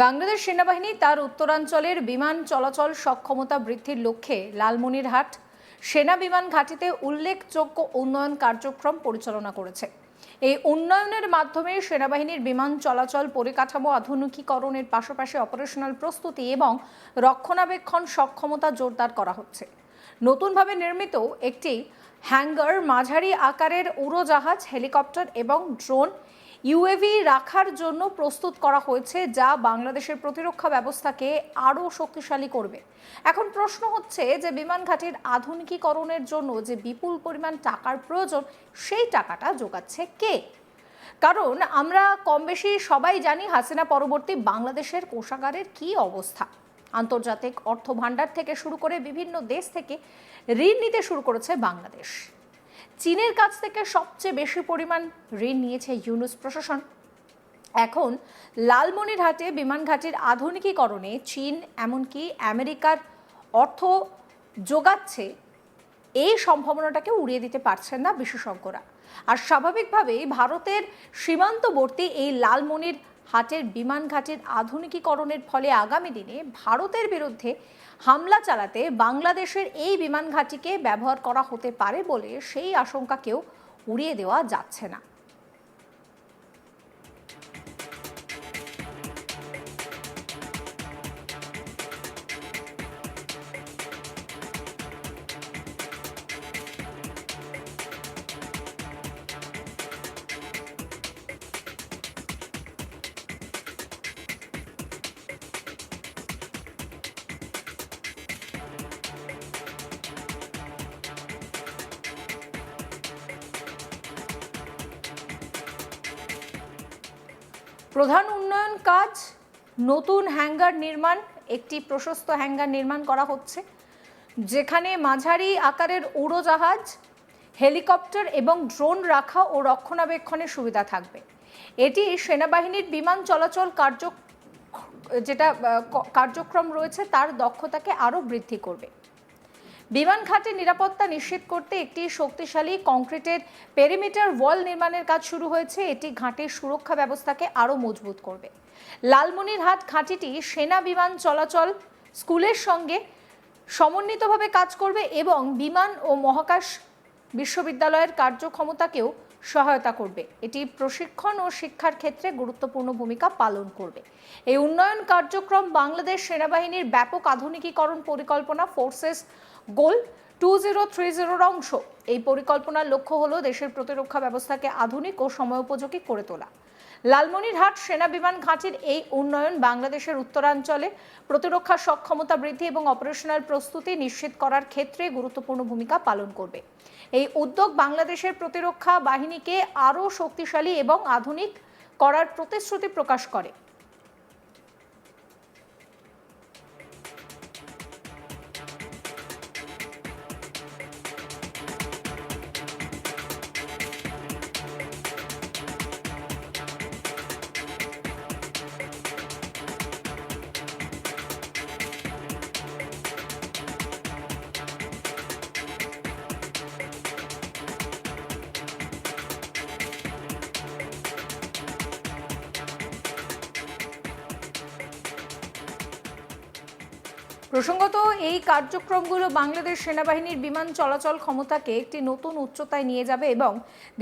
বাংলাদেশ সেনাবাহিনী তার উত্তরাঞ্চলের বিমান চলাচল সক্ষমতা বৃদ্ধির লক্ষ্যে লালমনিরহাট সেনা বিমান ঘাঁটিতে উল্লেখযোগ্য উন্নয়ন কার্যক্রম পরিচালনা করেছে। এই উন্নয়নের মাধ্যমে সেনাবাহিনীর বিমান চলাচল পরিকাঠামো আধুনিকীকরণের পাশাপাশি অপারেশনাল প্রস্তুতি এবং রক্ষণাবেক্ষণ সক্ষমতা জোরদার করা হচ্ছে। নতুনভাবে নির্মিত একটি হ্যাঙ্গার মাঝারি আকারের উড়োজাহাজ, হেলিকপ্টার এবং ড্রোন ইউএভি রাখার জন্য প্রস্তুত করা হয়েছে, যা বাংলাদেশের প্রতিরক্ষা ব্যবস্থাকে আরও শক্তিশালী করবে। এখন প্রশ্ন হচ্ছে যে, বিমান ঘাটির আধুনিকীকরণের জন্য যে বিপুল পরিমাণ টাকার প্রয়োজন, সেই টাকাটা যোগাচ্ছে কে? কারণ আমরা কম বেশি সবাই জানি হাসিনা পরবর্তী বাংলাদেশের কোষাগারের কি অবস্থা। আন্তর্জাতিক অর্থ ভাণ্ডার থেকে শুরু করে বিভিন্ন দেশ থেকে ঋণ নিতে শুরু করেছে বাংলাদেশ। চীনের কাছ থেকে সবচেয়ে বেশি পরিমাণ ঋণ নিয়েছে ইউনুস প্রশাসন। এখন লালমনিরহাটে বিমান ঘাটির আধুনিকীকরণে চীন, এমনকি আমেরিকার অর্থ যোগাচ্ছে, এই সম্ভাবনাটাকে উড়িয়ে দিতে পারছেন না বিশেষজ্ঞরা। আর স্বাভাবিকভাবেই ভারতের সীমান্তবর্তী এই লালমনির হাটের বিমান ঘাটের আধুনিকীকরণের ফলে আগামী দিনে ভারতের বিরুদ্ধে হামলা চালাতে বাংলাদেশের এই বিমান ঘাঁটিকে ব্যবহার করা হতে পারে বলে সেই আশঙ্কাকেও উড়িয়ে দেওয়া যাচ্ছে না। প্রধান উন্নয়ন কাজ, নতুন হ্যাঙ্গার নির্মাণ, একটি প্রশস্ত হ্যাঙ্গার নির্মাণ করা হচ্ছে, যেখানে মাঝারি আকারের উড়োজাহাজ, হেলিকপ্টার এবং ড্রোন রাখা ও রক্ষণাবেক্ষণের সুবিধা থাকবে। এটি সেনাবাহিনীর বিমান চলাচল কার্য, যেটা কার্যক্রম রয়েছে, তার দক্ষতাকে আরও বৃদ্ধি করবে। বিমান ঘাটের নিরাপত্তা নিশ্চিত করতে একটি শক্তিশালী কংক্রিটের পেরিমিটার ওয়াল নির্মাণের কাজ শুরু হয়েছে। এটি ঘাটের সুরক্ষা ব্যবস্থাকে আরও মজবুত করবে। লালমনিরহাট ঘাঁটিটি সেনা বিমান চলাচল স্কুলের সঙ্গে সমন্বিতভাবে কাজ করবে এবং বিমান ও মহাকাশ বিশ্ববিদ্যালয়ের কার্যক্ষমতাকেও সহায়তা করবে। এটি প্রশিক্ষণ ও শিক্ষার ক্ষেত্রে গুরুত্বপূর্ণ ভূমিকা পালন করবে। এই উন্নয়ন কার্যক্রম বাংলাদেশ সেনাবাহিনীর ব্যাপক আধুনিকীকরণ পরিকল্পনা forces goal two zero three জিরোর অংশ। এই পরিকল্পনার লক্ষ্য হলো দেশের প্রতিরক্ষা ব্যবস্থাকে আধুনিক ও সময়োপযোগী করে তোলা। লালমনিরহাট সেনা বিমান ঘাঁটির এই উন্নয়ন বাংলাদেশের উত্তরাঞ্চলে প্রতিরক্ষা সক্ষমতা বৃদ্ধি এবং অপারেশনাল প্রস্তুতি নিশ্চিত করার ক্ষেত্রে গুরুত্বপূর্ণ ভূমিকা পালন করবে। এই উদ্যোগ বাংলাদেশের প্রতিরক্ষা বাহিনীকে আরও শক্তিশালী এবং আধুনিক করার প্রতিশ্রুতি প্রকাশ করে। প্রসঙ্গত, এই কার্যক্রমগুলো বাংলাদেশ সেনাবাহিনীর বিমান চলাচল ক্ষমতাকে একটি নতুন উচ্চতায় নিয়ে যাবে এবং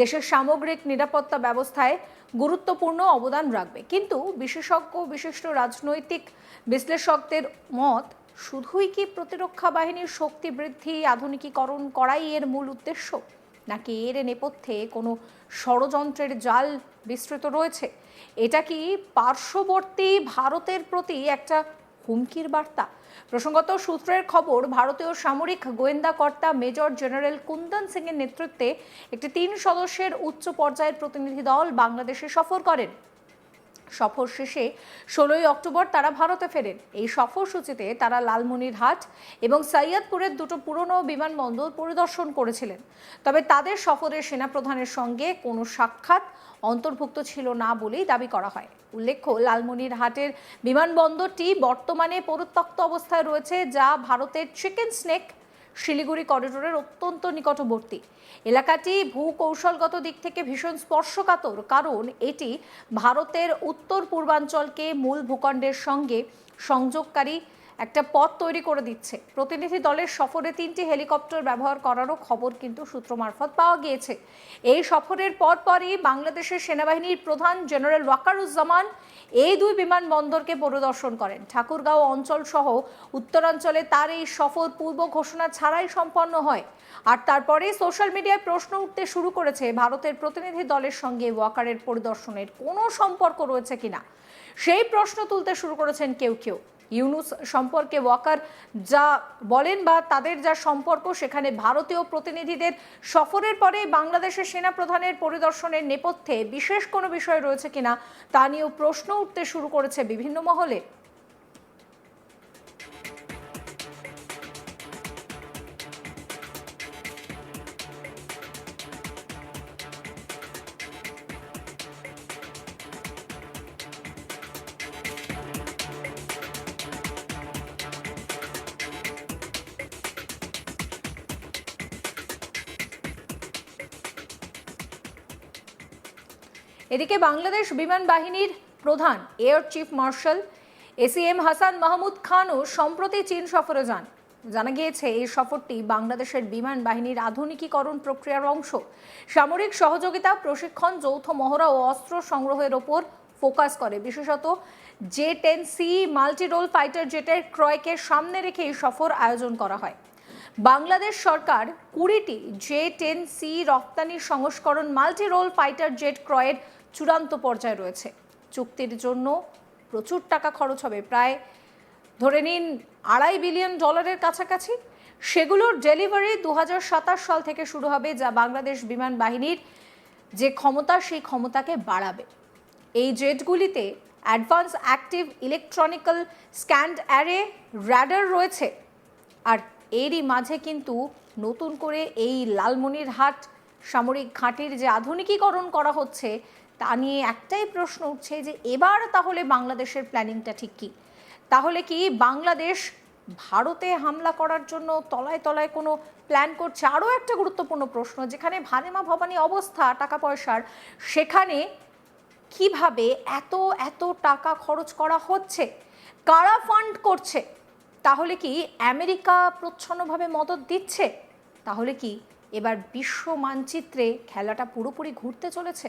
দেশের সামগ্রিক নিরাপত্তা ব্যবস্থায় গুরুত্বপূর্ণ অবদান রাখবে। কিন্তু বিশেষজ্ঞ, বিশিষ্ট রাজনৈতিক বিশ্লেষকদের মত, শুধুই কি প্রতিরক্ষা বাহিনীর শক্তি বৃদ্ধি, আধুনিকীকরণ করাই এর মূল উদ্দেশ্য? নাকি এর নেপথ্যে কোনো ষড়যন্ত্রের জাল বিস্তৃত রয়েছে? এটা কি পার্শ্ববর্তী ভারতের প্রতি একটা হুমকির বার্তা। প্রসঙ্গত সূত্রের খবর, ভারতীয় সামরিক গোয়েন্দা কর্তা মেজর জেনারেল কুন্দন সিং এর নেতৃত্বে একটি তিন সদস্যের উচ্চ পর্যায়ের প্রতিনিধি দল বাংলাদেশে সফর করেন। সফর শেষে ষোলোই অক্টোবর তারা ভারতে ফেরেন। এই সফরসূচিতে তারা লালমনিরহাট এবং সৈয়দপুরের দুটো পুরনো বিমানবন্দর পরিদর্শন করেছিলেন। তবে তাদের সফরে সেনাপ্রধানের সঙ্গে কোনো সাক্ষাৎ অন্তর্ভুক্ত ছিল না বলেই দাবি করা হয়। উল্লেখ্য, লালমনিরহাটের বিমানবন্দরটি বর্তমানে পরিত্যক্ত অবস্থায় রয়েছে, যা ভারতের চিকেন স্নেক শিলিগুড়ি করিডোরের অত্যন্ত নিকটবর্তী। এলাকাটি ভূকৌশলগত দিক থেকে ভীষণ স্পর্শকাতর, কারণ এটি ভারতের উত্তর পূর্বাঞ্চলকে মূল ভূখণ্ডের সঙ্গে সংযোগকারী একটা পথ তৈরি করে দিচ্ছে। প্রতিনিধি দলের সফরে তিনটি হেলিকপ্টার ব্যবহার করারও খবর কিন্তু সূত্র মারফত পাওয়া গিয়েছে। এই সফরের পরপরই বাংলাদেশের সেনাবাহিনীর প্রধান জেনারেল ওয়াকারুজ্জামান এই দুই বিমানবন্দরকে পরিদর্শন করেন। ঠাকুরগাঁও অঞ্চল সহ উত্তরাঞ্চলে তার এই সফর পূর্ব ঘোষণা ছাড়াই সম্পন্ন হয়। আর তারপরে সোশ্যাল মিডিয়ায় প্রশ্ন উঠতে শুরু করেছে, ভারতের প্রতিনিধি দলের সঙ্গে ওয়াকারের পরিদর্শনের কোনো সম্পর্ক রয়েছে কিনা? সেই প্রশ্ন তুলতে শুরু করেছেন কেউ কেউ। ইউনুস সম্পর্কে ওয়াকার যা বলেন বা তাদের যা সম্পর্ক, সেখানে ভারতীয় প্রতিনিধিদের সফরের পরে বাংলাদেশের সেনাপ্রধানের পরিদর্শনের নেপথ্যে বিশেষ কোনো বিষয় রয়েছে কিনা তা নিয়েও প্রশ্ন উঠতে শুরু করেছে বিভিন্ন মহলে। এদিকে বাংলাদেশ বিমান বাহিনীর প্রধান, air chief marshal ACM Hasan Mahmud খানও সম্প্রতি চীন সফরে যান। জানা গিয়েছে, এই সফরটি বাংলাদেশের বিমান বাহিনীর আধুনিকীকরণ প্রক্রিয়ার অংশ। সামরিক সহযোগিতা, প্রশিক্ষণ, যৌথ মহড়া ও অস্ত্র সংগ্রহের ওপর ফোকাস করে। বিশেষত J ten C, multirole fighter জেটের ক্রয়কে সামনে রেখে এই সফর আয়োজন করা হয়। বাংলাদেশ সরকার কুড়িটি জে টেন সি রপ্তানি সংস্করণ মাল্টিরোল ফাইটার জেট ক্রয়ের চূড়ান্ত পর্যায়ে রয়েছে। চুক্তির জন্য প্রচুর টাকা খরচ হবে। প্রায় ধরে নিন আড়াই বিলিয়ন ডলারের কাছাকাছি। সেগুলোর ডেলিভারি দু হাজার সাতাশ সাল থেকে শুরু হবে, যা বাংলাদেশ বিমান বাহিনীর যে ক্ষমতা, সেই ক্ষমতাকে বাড়াবে। এই জেটগুলিতে advance active electronical scanned array radar রয়েছে। আর এরই মাঝে কিন্তু নতুন করে এই লালমনিরহাট সামরিক ঘাঁটির যে আধুনিকীকরণ করা হচ্ছে তা নিয়ে একটাই প্রশ্ন উঠছে যে এবার তাহলে বাংলাদেশের প্ল্যানিংটা ঠিক কী? তাহলে কি বাংলাদেশ ভারতে হামলা করার জন্য তলায় তলায় কোনো প্ল্যান করছে? আরও একটা গুরুত্বপূর্ণ প্রশ্ন, যেখানে ভানেমা ভবানী অবস্থা, টাকা পয়সার, সেখানে কীভাবে এত এত টাকা খরচ করা হচ্ছে? কারা ফান্ড করছে? তাহলে কি আমেরিকা প্রচ্ছন্নভাবে মদত দিচ্ছে? তাহলে কি এবার বিশ্ব মানচিত্রে খেলাটা পুরোপুরি ঘুরতে চলেছে?